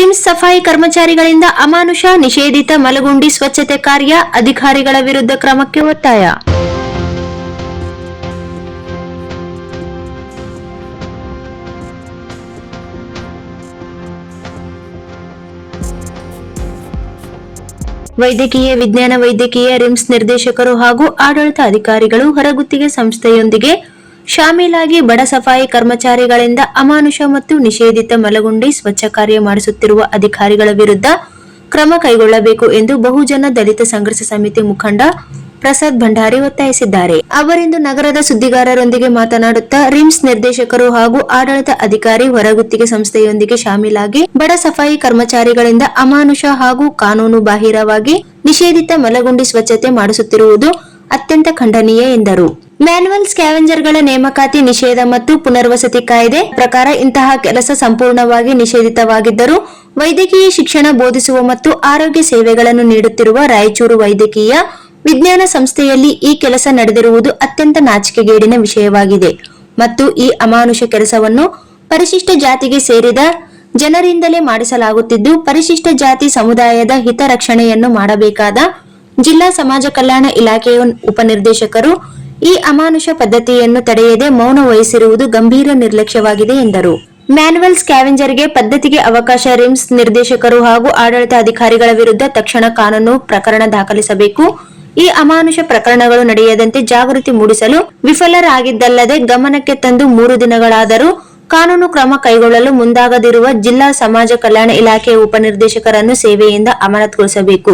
RIMS ಸಫಾಯಿ ಕರ್ಮಚಾರಿಗಳಿಂದ ಅಮಾನುಷ, ನಿಷೇಧಿತ ಮಲಗುಂಡಿ ಸ್ವಚ್ಛತೆ ಕಾರ್ಯ ಅಧಿಕಾರಿಗಳ ವಿರುದ್ಧ ಕ್ರಮಕ್ಕೆ ಒತ್ತಾಯ. ವೈದ್ಯಕೀಯ ವಿಜ್ಞಾನ ವೈದ್ಯಕೀಯ ರಿಮ್ಸ್ ನಿರ್ದೇಶಕರು ಹಾಗೂ ಆಡಳಿತ ಅಧಿಕಾರಿಗಳು ಹೊರಗುತ್ತಿಗೆ ಸಂಸ್ಥೆಯೊಂದಿಗೆ ಶಾಮೀಲಾಗಿ ಬಡ ಸಫಾಯಿ ಕರ್ಮಚಾರಿಗಳಿಂದ ಅಮಾನುಷ ಮತ್ತು ನಿಷೇಧಿತ ಮಲಗುಂಡಿ ಸ್ವಚ್ಛ ಕಾರ್ಯ ಮಾಡಿಸುತ್ತಿರುವ ಅಧಿಕಾರಿಗಳ ವಿರುದ್ಧ ಕ್ರಮ ಕೈಗೊಳ್ಳಬೇಕು ಎಂದು ಬಹುಜನ ದಲಿತ ಸಂಘರ್ಷ ಸಮಿತಿ ಮುಖಂಡ ಪ್ರಸಾದ್ ಭಂಡಾರಿ ಒತ್ತಾಯಿಸಿದ್ದಾರೆ. ಅವರಿಂದು ನಗರದ ಸುದ್ದಿಗಾರರೊಂದಿಗೆ ಮಾತನಾಡುತ್ತಾ ರಿಮ್ಸ್ ನಿರ್ದೇಶಕರು ಹಾಗೂ ಆಡಳಿತ ಅಧಿಕಾರಿ ಹೊರಗುತ್ತಿಗೆ ಸಂಸ್ಥೆಯೊಂದಿಗೆ ಶಾಮೀಲಾಗಿ ಬಡ ಸಫಾಯಿ ಕರ್ಮಚಾರಿಗಳಿಂದ ಅಮಾನುಷ ಹಾಗೂ ಕಾನೂನು ಬಾಹಿರವಾಗಿ ನಿಷೇಧಿತ ಮಲಗುಂಡಿ ಸ್ವಚ್ಛತೆ ಮಾಡಿಸುತ್ತಿರುವುದು ಅತ್ಯಂತ ಖಂಡನೀಯ ಎಂದರು. ಮ್ಯಾನುವಲ್ ಸ್ಕ್ಯಾವೆಂಜರ್ಗಳ ನೇಮಕಾತಿ ನಿಷೇಧ ಮತ್ತು ಪುನರ್ವಸತಿ ಕಾಯ್ದೆ ಪ್ರಕಾರ ಇಂತಹ ಕೆಲಸ ಸಂಪೂರ್ಣವಾಗಿ ನಿಷೇಧಿತವಾಗಿದ್ದರೂ ವೈದ್ಯಕೀಯ ಶಿಕ್ಷಣ ಬೋಧಿಸುವ ಮತ್ತು ಆರೋಗ್ಯ ಸೇವೆಗಳನ್ನು ನೀಡುತ್ತಿರುವ ರಾಯಚೂರು ವೈದ್ಯಕೀಯ ವಿಜ್ಞಾನ ಸಂಸ್ಥೆಯಲ್ಲಿ ಈ ಕೆಲಸ ನಡೆದಿರುವುದು ಅತ್ಯಂತ ನಾಚಿಕೆಗೇಡಿನ ವಿಷಯವಾಗಿದೆ ಮತ್ತು ಈ ಅಮಾನುಷ ಕೆಲಸವನ್ನು ಪರಿಶಿಷ್ಟ ಜಾತಿಗೆ ಸೇರಿದ ಜನರಿಂದಲೇ ಮಾಡಿಸಲಾಗುತ್ತಿದ್ದು, ಪರಿಶಿಷ್ಟ ಜಾತಿ ಸಮುದಾಯದ ಹಿತರಕ್ಷಣೆಯನ್ನು ಮಾಡಬೇಕಾದ ಜಿಲ್ಲಾ ಸಮಾಜ ಕಲ್ಯಾಣ ಇಲಾಖೆಯ ಉಪನಿರ್ದೇಶಕರು ಈ ಅಮಾನುಷ ಪದ್ಧತಿಯನ್ನು ತಡೆಯದೆ ಮೌನ ವಹಿಸಿರುವುದು ಗಂಭೀರ ನಿರ್ಲಕ್ಷ್ಯವಾಗಿದೆ ಎಂದರು. ಮ್ಯಾನುವಲ್ ಸ್ಕ್ಯಾವೆಂಜರ್ಗೆ ಪದ್ಧತಿಗೆ ಅವಕಾಶ ರಿಮ್ಸ್ ನಿರ್ದೇಶಕರು ಹಾಗೂ ಆಡಳಿತ ಅಧಿಕಾರಿಗಳ ವಿರುದ್ಧ ತಕ್ಷಣ ಕಾನೂನು ಪ್ರಕರಣ ದಾಖಲಿಸಬೇಕು. ಈ ಅಮಾನುಷ ಪ್ರಕರಣಗಳು ನಡೆಯದಂತೆ ಜಾಗೃತಿ ಮೂಡಿಸಲು ವಿಫಲರಾಗಿದ್ದಲ್ಲದೆ ಗಮನಕ್ಕೆ ತಂದು ಮೂರು ದಿನಗಳಾದರೂ ಕಾನೂನು ಕ್ರಮ ಕೈಗೊಳ್ಳಲು ಮುಂದಾಗದಿರುವ ಜಿಲ್ಲಾ ಸಮಾಜ ಕಲ್ಯಾಣ ಇಲಾಖೆಯ ಉಪನಿರ್ದೇಶಕರನ್ನು ಸೇವೆಯಿಂದ ಅಮಾನತುಗೊಳಿಸಬೇಕು.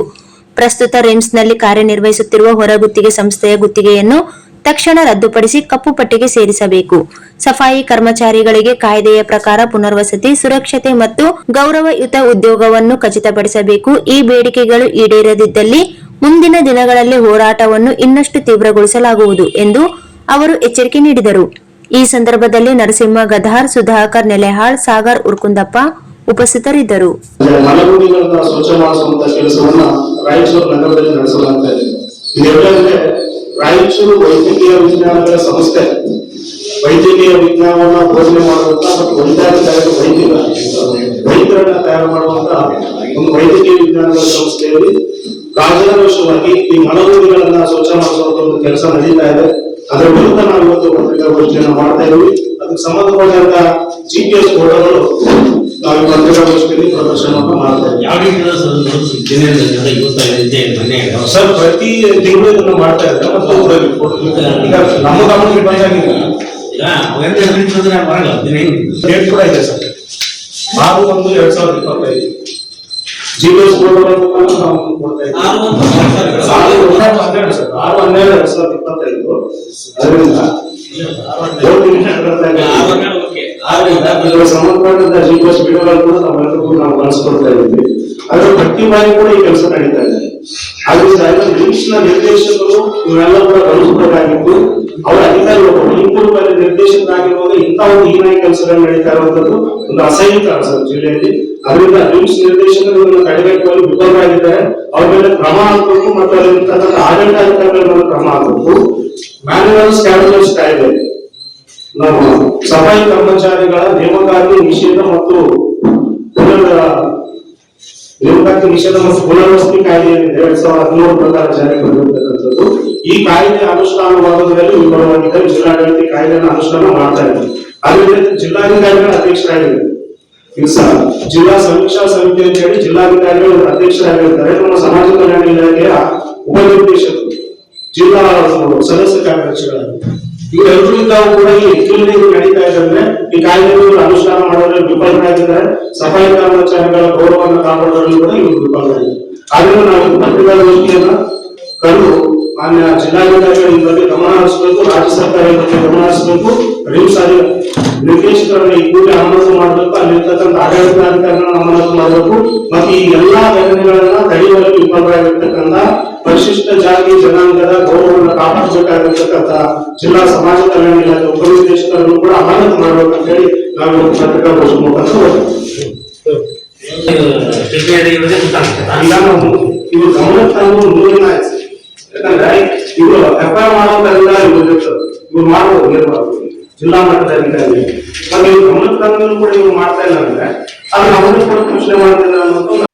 ಪ್ರಸ್ತುತ ರಿಮ್ಸ್ನಲ್ಲಿ ಕಾರ್ಯನಿರ್ವಹಿಸುತ್ತಿರುವ ಹೊರಗುತ್ತಿಗೆ ಸಂಸ್ಥೆಯ ಗುತ್ತಿಗೆಯನ್ನು ತಕ್ಷಣ ರದ್ದುಪಡಿಸಿ ಕಪ್ಪು ಪಟ್ಟಿಗೆ ಸೇರಿಸಬೇಕು. ಸಫಾಯಿ ಕರ್ಮಚಾರಿಗಳಿಗೆ ಕಾಯ್ದೆಯ ಪ್ರಕಾರ ಪುನರ್ವಸತಿ, ಸುರಕ್ಷತೆ ಮತ್ತು ಗೌರವಯುತ ಉದ್ಯೋಗವನ್ನು ಖಚಿತಪಡಿಸಬೇಕು. ಈ ಬೇಡಿಕೆಗಳು ಈಡೇರದಿದ್ದಲ್ಲಿ ಮುಂದಿನ ದಿನಗಳಲ್ಲಿ ಹೋರಾಟವನ್ನು ಇನ್ನಷ್ಟು ತೀವ್ರಗೊಳಿಸಲಾಗುವುದು ಎಂದು ಅವರು ಎಚ್ಚರಿಕೆ ನೀಡಿದರು. ಈ ಸಂದರ್ಭದಲ್ಲಿ ನರಸಿಂಹ ಗಧಾರ್ ಸುಧಾಕರ್ ನೆಲೆಹಾಳ್, ಸಾಗರ್ ಉರ್ಕುಂದಪ್ಪ ಉಪಸ್ಥಿತರಿದ್ದರು. ಸ್ವಚ್ಛ ರಾಯಚೂರು ವೈದ್ಯಕೀಯ ವಿಜ್ಞಾನಗಳ ಸಂಸ್ಥೆ. ವೈದ್ಯಕೀಯ ವಿಜ್ಞಾನವನ್ನ ಬೋಧನೆ ಮಾಡುವಂತಹ ಮತ್ತು ವೈದ್ಯರ ತಯಾರು ವೈದ್ಯರ ವೈದ್ಯರನ್ನ ತಯಾರು ಮಾಡುವಂತಹ ಒಂದು ವೈದ್ಯಕೀಯ ವಿಜ್ಞಾನಗಳ ಸಂಸ್ಥೆಯಲ್ಲಿ ರಾಜಾರೋಷವಾಗಿ ಈ ಮಲಗುಡಿಗಳನ್ನ ಸ್ವಚ್ಛ ಮಾಡಿಸುವಂತ ಒಂದು ಕೆಲಸ ನಡೀತಾ ಇದೆ. ಅದರ ವಿರುದ್ಧ ನಾವು ಇವತ್ತು ಪತ್ರಿಕಾಗೋಷ್ಠಿಯನ್ನು ಮಾಡ್ತಾ ಇದ್ದೀವಿ ಸಂಬಂಧಪಟ್ಟಂತ ಜಿ ಪಿ ಎಸ್ ಫೋಟೋಗಳು ನಾವು ಪತ್ರಿಕಾಗೋಷ್ಠಿಯಲ್ಲಿ ಪ್ರದರ್ಶನ ಮಾಡ್ತಾ ಇದ್ದೀವಿ. ಯಾವ ರೀತಿ ದಿನದಿಂದ ಇವತ್ತೈದು ಮನೆ. ಸರ್ ಪ್ರತಿ ತಿಂಗಳು ಇದನ್ನು ಮಾಡ್ತಾ ಇದ್ದಾರೆ ಮತ್ತು ನಮ್ಮ ಗಮನಕ್ಕೆ ಬಂದಾಗಿಲ್ಲ ಡೇಟ್ ಕೂಡ ಇದೆ ಸರ್. ಆರು ಒಂದು ಎರಡ್ ಸಾವಿರದ ಇಪ್ಪತ್ತೈದು. ಸಂಬಂಧಪಟ್ಟಂತ ಜಿ ಪಿ ಎಸ್ ವಿಡಿಯೋಗಳು ಕೂಡ ನಾವು ಕಳಿಸ್ಕೊಡ್ತಾ ಇದ್ದೀವಿ ಅದರ ಬಾರಿ ಕೂಡ ಈ ಕೆಲಸ ನಡೀತಾ ಇದೆ ನ ನಿರ್ದೇಶಕರು ಇವೆಲ್ಲ ಕೂಡ ಗಮನಿಸಬೇಕಾಗಿತ್ತು ಅವರ ಅಧಿಕಾರಿಗಳು ಲಿಂಕೂರು ಮೇಲೆ ನಿರ್ದೇಶಕರಾಗಿರುವಾಗ ಇಂಥ ಒಂದು ಹೀನಾಯಿ ಕೆಲಸಗಳು ನಡೀತಾ ಇರುವಂತದ್ದು ಒಂದು ಅಸಹ್ಯಕರ ಸರ್ ಜಿಲ್ಲೆಯಲ್ಲಿ. ಅದರಿಂದ ನಿಮ್ಸ್ ನಿರ್ದೇಶಕರು ಇದನ್ನು ತಡೆಗಟ್ಟುವಲ್ಲಿ ವಿಫಲರಾಗಿದ್ದಾರೆ ಅವ್ರ ಮೇಲೆ ಕ್ರಮ ಆಗಬೇಕು ಮತ್ತು ಅದರಿಂದ ಆಡಳಿತಾಧಿಕಾರಿಗಳ ಮೇಲೆ ಕ್ರಮ ಆಗಬೇಕು ಮ್ಯಾನುವಲ್ ಸ್ಕ್ಯಾನ್ಸರ್ಸ್ ಕಾಯ್ದೆ ನಾವು ಸಫಾಯಿ ಕರ್ಮಚಾರಿಗಳ ನೇಮಕಾತಿ ನಿಷೇಧ ಮತ್ತು ನೇಮಕಾತಿ ನಿಷೇಧ ಮತ್ತು ಪುನರ್ವಸತಿ ಕಾಯ್ದೆ ಏನಿದೆ ಎರಡ್ ಸಾವಿರದ ಹದಿನೇಳು ಪ್ರಕಾರ ಜಾರಿಗೆ ಬಂದಿರತಕ್ಕಂಥದ್ದು ಈ ಕಾಯ್ದೆ ಅನುಷ್ಠಾನವಾಗುವುದರಲ್ಲಿ ವಿಫಲವಾಗಿದ್ದರೆ ಜಿಲ್ಲಾಡಳಿತ ಕಾಯ್ದೆಯನ್ನು ಅನುಷ್ಠಾನ ಮಾಡ್ತಾ ಇದೆ. ಅದರಿಂದ ಜಿಲ್ಲಾಧಿಕಾರಿಗಳ ಅಧ್ಯಕ್ಷರಾಗಿದ್ದಾರೆ. ಈಗ ಜಿಲ್ಲಾ ಸಮೀಕ್ಷಾ ಸಮಿತಿ ಅಂತ ಹೇಳಿ ಜಿಲ್ಲಾಧಿಕಾರಿಗಳು ಅಧ್ಯಕ್ಷರಾಗಿರ್ತಾರೆ ನಮ್ಮ ಸಮಾಜ ಕಲ್ಯಾಣ ಇಲಾಖೆಯ ಉಪನಿರ್ದೇಶಕರು, ಜಿಲ್ಲಾ ಸದಸ್ಯ ಕಾರ್ಯದರ್ಶಿಗಳಾಗಿ ಇವರೆಲ್ಲರೂ ತಾವು ಕೂಡ ಈ ಇದು ನಡೀತಾ ಇದೆ ಈ ಕಾಯ್ದೆಗಳನ್ನು ಅನುಷ್ಠಾನ ಮಾಡೋದ್ರಲ್ಲಿ ವಿಫಲರಾಗಿದ್ದಾರೆ. ಸಫಾಯಿ ಕರ್ಮಚಾರಿಗಳ ಗೌರವವನ್ನು ಕಾಪಾಡೋದ್ರಲ್ಲಿ ಕೂಡ ಇವರು ವಿಫಲರಾಗಿದ್ದಾರೆ. ಆದ್ರಿಂದ ನಾವು ಪತ್ರಿಕಾಗೋಷ್ಠಿಯನ್ನ ಕಂಡು ಮಾನ್ಯ ಜಿಲ್ಲಾಧಿಕಾರಿಗಳು ಈ ಬಗ್ಗೆ ಗಮನ ಹರಿಸಬೇಕು ರಾಜ್ಯ ಸರ್ಕಾರ ಈ ಬಗ್ಗೆ ಗಮನ ಹರಿಸಬೇಕು ರಿಮ್ಸ್ ಅಧಿ ನಿರ್ದೇಶಕರನ್ನ ಈ ಕೂಡಲೇ ಅನುಮತಿ ಮಾಡಬೇಕು ಅಲ್ಲಿರ್ತಕ್ಕಂಥ ಆಡಳಿತಾಧಿಕಾರಿಗಳನ್ನ ಅನುಮತಿ ಮಾಡಬೇಕು ಮತ್ತು ಈ ಎಲ್ಲಾ ಘಟನೆಗಳನ್ನ ತಡೆಯುವಲ್ಲಿ ವಿಫಲರಾಗಿರ್ತಕ್ಕಂಥ ಪರಿಶಿಷ್ಟ ಜಾತಿ ಜನಾಂಗದ ಗೌರವವನ್ನು ಕಾಪಾಡಬೇಕಾಗಿರ್ತಕ್ಕಂಥ ಜಿಲ್ಲಾ ಸಮಾಜ ಕಲ್ಯಾಣ ಇಲಾಖೆ ಉಪನಿರ್ದೇಶಕರನ್ನು ಕೂಡ ಅಮಾನತು ಮಾಡಬೇಕಂತ ಹೇಳಿ ನಾವು ಇವತ್ತು ಪತ್ರಿಕಾಗೋಷ್ಠಿ ಮುಖಾಂತರ ಹೋಗ್ತೀವಿ. ಸ್ಟೇಷನರಿ ಇರೋದೇ ಗೊತ್ತಾಗ್ತದೆ ಈಗ ನಾವು ಇವರು ಗಮನ ತಂದು ಮುಂದಿನ ಯಾಕಂದ್ರೆ ಇವರು ಎಫ್ ಐ ಮಾಡ್ಬೋದು ಏನ್ ಜಿಲ್ಲಾ ಮಟ್ಟದ ಅಧಿಕಾರಿ ತಂದ್ರು ಕೂಡ ಇವ್ರು ಮಾಡ್ತಾ ಇಲ್ಲ ಅಂದ್ರೆ, ಅದು ಅವರು ಕೂಡ ಪ್ರಶ್ನೆ ಮಾಡ್ತಿಲ್ಲ ಅನ್ನೋದು